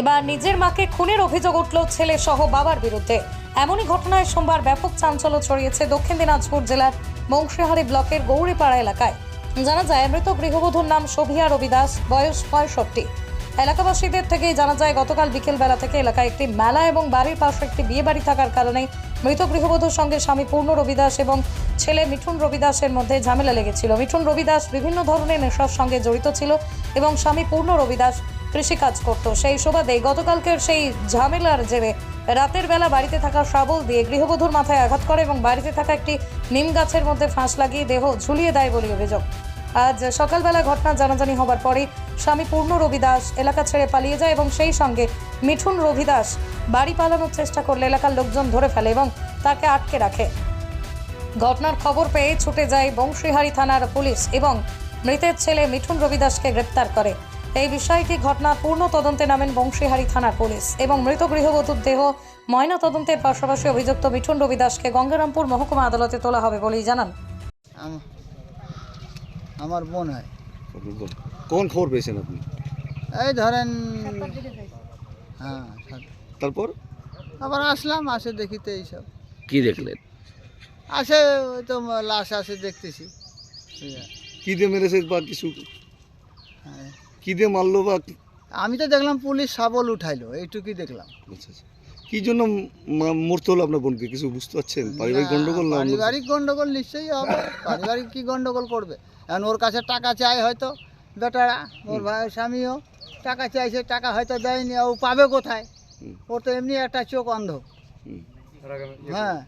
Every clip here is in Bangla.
এবার নিজের মাকে খুনের অভিযোগ উঠল ছেলে সহ বাবার বিরুদ্ধে। এমনই ঘটনায় সোমবার ব্যাপক চাঞ্চল্য ছড়িয়েছে দক্ষিণ দিনাজপুর জেলার বংশীহারি ব্লকের গৌরীপাড়া এলাকায়। জানা যায়, মৃত গৃহবধূর নাম শোভিয়া রবি দাস বয়স পঁয়ষট্টি। এলাকাবাসীদের থেকেই জানা যায়, গতকাল বিকেল বেলা থেকে এলাকায় একটি মেলা এবং বাড়ির পাশে একটি বিয়ে বাড়ি থাকার কারণে মৃত গৃহবধূর সঙ্গে স্বামী পূর্ণ রবিদাস এবং ছেলে মিঠুন রবিদাসের মধ্যে ঝামেলা লেগেছিল। মিঠুন রবিদাস বিভিন্ন ধরনের নেশার সঙ্গে জড়িত ছিল এবং স্বামী পূর্ণ রবিদাস কৃষিকাজ করত। সেই সুবাদে গতকালকের সেই ঝামেলার জেরে রাতের বেলা বাড়িতে থাকা শাবল দিয়ে গৃহবধূর মাথায় আঘাত করে এবং বাড়িতে থাকা একটি নিম গাছের মধ্যে ফাঁস লাগিয়ে দেহ ঝুলিয়ে দেয় বলে অভিযোগ। আজ সকালবেলা ঘটনা জানাজানি হবার পরে স্বামী পূর্ণ রবিদাস এলাকা ছেড়ে পালিয়ে যায় এবং সেই সঙ্গে মিঠুন রবিদাস বাড়ি পালানোর চেষ্টা করলে এলাকার লোকজন ধরে ফেলে এবং তাকে আটকে রাখে। ঘটনার খবর পেয়ে ছুটে যায় বংশীহারি থানার পুলিশ এবং মৃতের ছেলে মিঠুন রবিদাসকে গ্রেপ্তার করে। এই বিষয়টি ঘটনার পূর্ণ তদন্তে নামেন বংশীহারি থানার পুলিশ এবং মৃত গৃহবধূর দেহ ময়না তদন্তের পাশাপাশি অভিযুক্ত মিঠুন রবিদাসকে গঙ্গারামপুর মহকুমা আদালতে তোলা হবে বলেই জানান। আমার বোন হয়। কখন খবর পেয়েছেন আপনি? এই ধরেন হ্যাঁ তারপর? আবার আসলাম আসে দেখিতে এইসব। কি দেখলেন? আসে ওই তো লাশ আসে দেখতেছি। কি দিয়ে মেরেছে বা কিছু? হ্যাঁ। কি দিয়ে মারলো বা আমি তো দেখলাম পুলিশ শাবল উঠাইলো এইটুকুই দেখলাম। আচ্ছা আচ্ছা। কি জন্য মা- মরতে হলো আপনার বোনকে? কিছু বুঝতে পারছেন? পারিবারিক গন্ডগোল না অন্য কিছু? পারিবারিক গন্ডগোল নিশ্চয়ই হবে। পারিবারিক কি গন্ডগোল করবে? এখন ওর কাছে টাকা চাই হয়তো বেটারা ওর ভাই স্বামীও। টাকা চাইছে টাকা হয়তো দেয়নি ও পাবে কোথায়? হুম। ওর তো এমনি একটা চোখ অন্ধ। হুম। হ্যাঁ।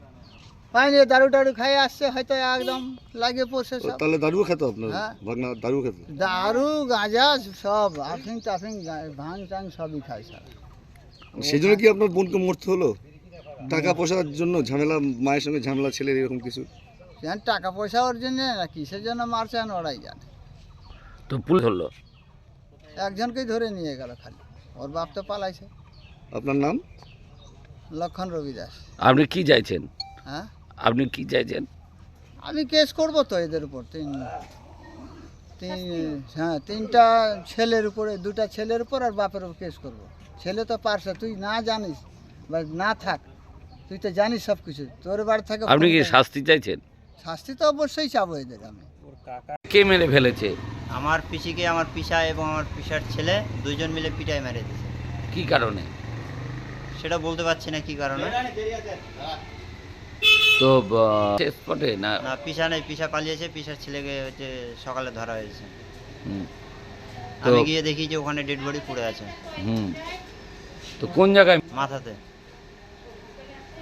পাইনি দারু টারু খাই আসছে হয়তো একদম লাগিয়ে পড়ছে সব। তাহলে দারুও খেত আপনার? হ্যাঁ। ভাগনা দারুও খেত? দারু গাঁজা সব আফিং টাফিং ভাঙ টাং সবই খায় স্যার। সেই জন্য কি আপনার বোনকে মরতে হলো? টাকা পয়সার জন্য ঝামেলা মায়ের সঙ্গে ঝামেলা ছেলের এরকম কিছু? টাকা পয়সা ওর জন্য না কিসের জন্য মারছেন ওরাই জানে। তো পুলিশ হলো একজনকেই ধরে নিয়ে গেল খালি। ওর বাপ তো পালাইছে। আপনার নাম? লক্ষণ রবি দাস আপনি কি চাইছেন? হ্যাঁ? আপনি কি চাইছেন? আমি কেস করব তো এদের উপর। তিন তিন হ্যাঁ তিনটা ছেলের উপরে দুটা ছেলের উপর আর বাপের উপর কেস করব। ছেলে তো পারছে তুই না জানিস বা না থাক তুই তো জানিস সব কিছু তোর বাড়ি থেকে আপনি কি শাস্তি চাইছেন? শাস্তি তো অবশ্যই চাবো এদের আমি। কে মেরে ফেলেছে? আমার পিসিকে আমার পিসা এবং আমার পিসার ছেলে দুজন মিলে পিটাই মেরে দিয়েছে। কি কারণে? সেটা বলতে পারছি না কি কারণে। তো স্পটে না? না পিসা নেই পিসা পালিয়েছে পিসার ছেলেকে হচ্ছে সকালে ধরা হয়েছে। আমি গিয়ে দেখি যে ওখানে ডেড বডি পড়ে আছে। হুম। তো কোন জায়গায়? মাথাতে।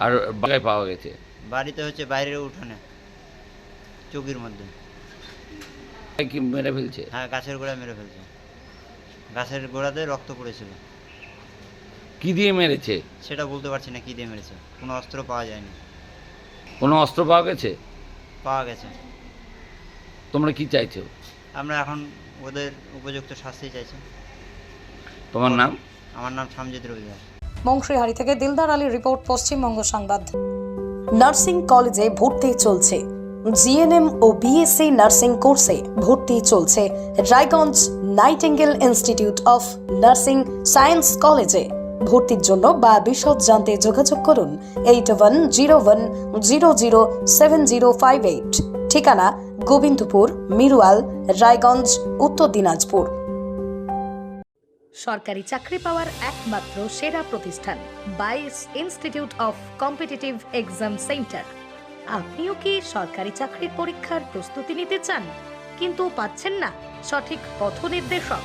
আর বাগায় পাওয়া গেছে? বাড়িতে হচ্ছে বাইরের উঠানে চৌকির মধ্যে। কি মেরে ফেলছে? হ্যাঁ গাছের গোড়ায় মেরে ফেলছে। গাছের গোড়াতে রক্ত পড়েছিল। কি দিয়ে মেরেছে? সেটা বলতে পারছি না কি দিয়ে মেরেছে। কোনো অস্ত্র পাওয়া যায়নি। কোনো অস্ত্র পাওয়া গেছে? পাওয়া গেছে। তোমরা কি চাইছো? আমরা এখন ওদের উপযুক্ত শাস্তি চাইছি। তোমার নাম? আমার নাম সামজিৎ রবিদাস বংশীহারি থেকে দিলদার আলী রিপোর্ট পশ্চিমবঙ্গ সংবাদ। নার্সিং কলেজে ভর্তি চলছে। জিএনএম ও বিএসসি নার্সিং কোর্সে ভর্তি চলছে Raiganj Nightingale institute of nursing science কলেজে। ভর্তির জন্য বা বিশদ জানতে যোগাযোগ করুন eight one zero one zero zero seven zero five eight. ঠিকানা গোবিন্দপুর, মিরুয়াল, রায়গঞ্জ, উত্তর দিনাজপুর। সরকারি চাকরি পাওয়ার একমাত্র সেরা প্রতিষ্ঠান, Bice institute of competitive exam centre. আপনিও কি সরকারি চাকরির পরীক্ষার প্রস্তুতি নিতে চান? কিন্তু পাচ্ছেন না সঠিক পথ নির্দেশক